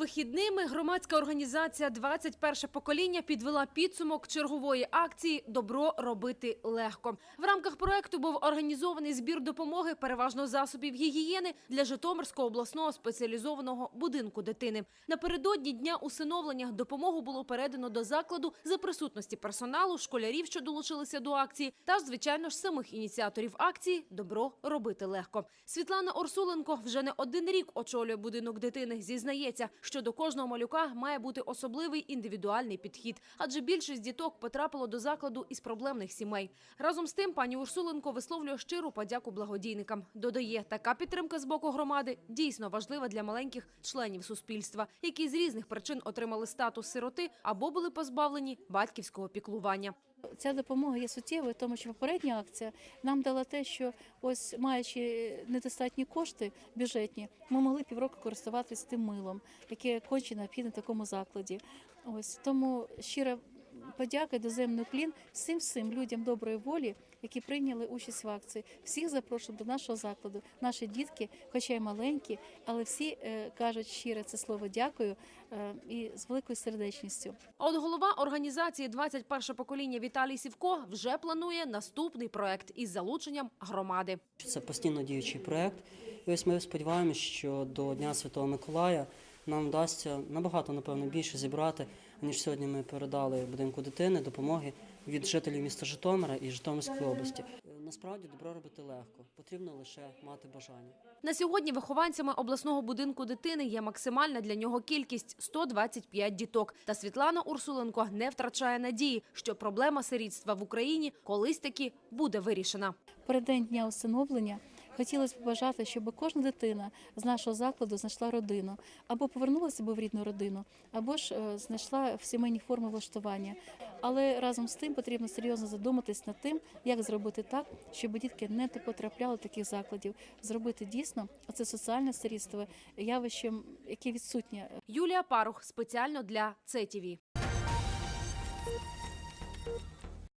Вихідними громадська організація «21 покоління підвела підсумок чергової акції Добро робити легко. В рамках проекту був організований збір допомоги, переважно засобів гігієни для Житомирського обласного спеціалізованого будинку дитини. Напередодні дня усиновлення допомогу було передано до закладу за присутності персоналу, школярів, що долучилися до акції, та звичайно ж самих ініціаторів акції Добро робити легко. Світлана Орсуленко вже не один рік очолює будинок дитини. Зізнається, що до кожного малюка має бути особливий індивідуальний підхід, адже більшість діток потрапило до закладу із проблемних сімей. Разом з тим, пані Урсуленко висловлює щиру подяку благодійникам. Додає, така підтримка з боку громади дійсно важлива для маленьких членів суспільства, які з різних причин отримали статус сироти або були позбавлені батьківського піклування. Ця допомога є суттєвою, тому що попередня акція нам дала те, що ось маючи недостатні кошти бюджетні, ми могли півроку користуватися тим милом, яке конче необхідне в такому закладі. Ось тому щира подяка, і доземний уклін всім всім людям доброї волі, які прийняли участь в акції. Всіх запрошуємо до нашого закладу. Наші дітки, хоча й маленькі, але всі е, кажуть щире це слово дякую е, і з великою сердечністю. А от голова організації «21 покоління Віталій Сівко вже планує наступний проект із залученням громади. Це постійно діючий проєкт. І ось ми сподіваємося, що до Дня Святого Миколая нам вдасться набагато, напевно, більше зібрати, ніж сьогодні ми передали будинку дитини допомоги від жителів міста Житомира і Житомирської області. Насправді добро робити легко, потрібно лише мати бажання. На сьогодні вихованцями обласного будинку дитини є максимальна для нього кількість 125 діток. Та Світлана Урсуленко не втрачає надії, що проблема сирітства в Україні колись таки буде вирішена. Переддень дня усиновлення хотілося б побажати, щоб кожна дитина з нашого закладу знайшла родину або повернулася б в рідну родину, або ж е, знайшла в сімейні форми влаштування. Але разом з тим потрібно серйозно задуматись над тим, як зробити так, щоб дітки не потрапляли до таких закладів, зробити дійсно це соціальне сирітство явищем, яке відсутнє Юлія Парух спеціально для ЦТВ.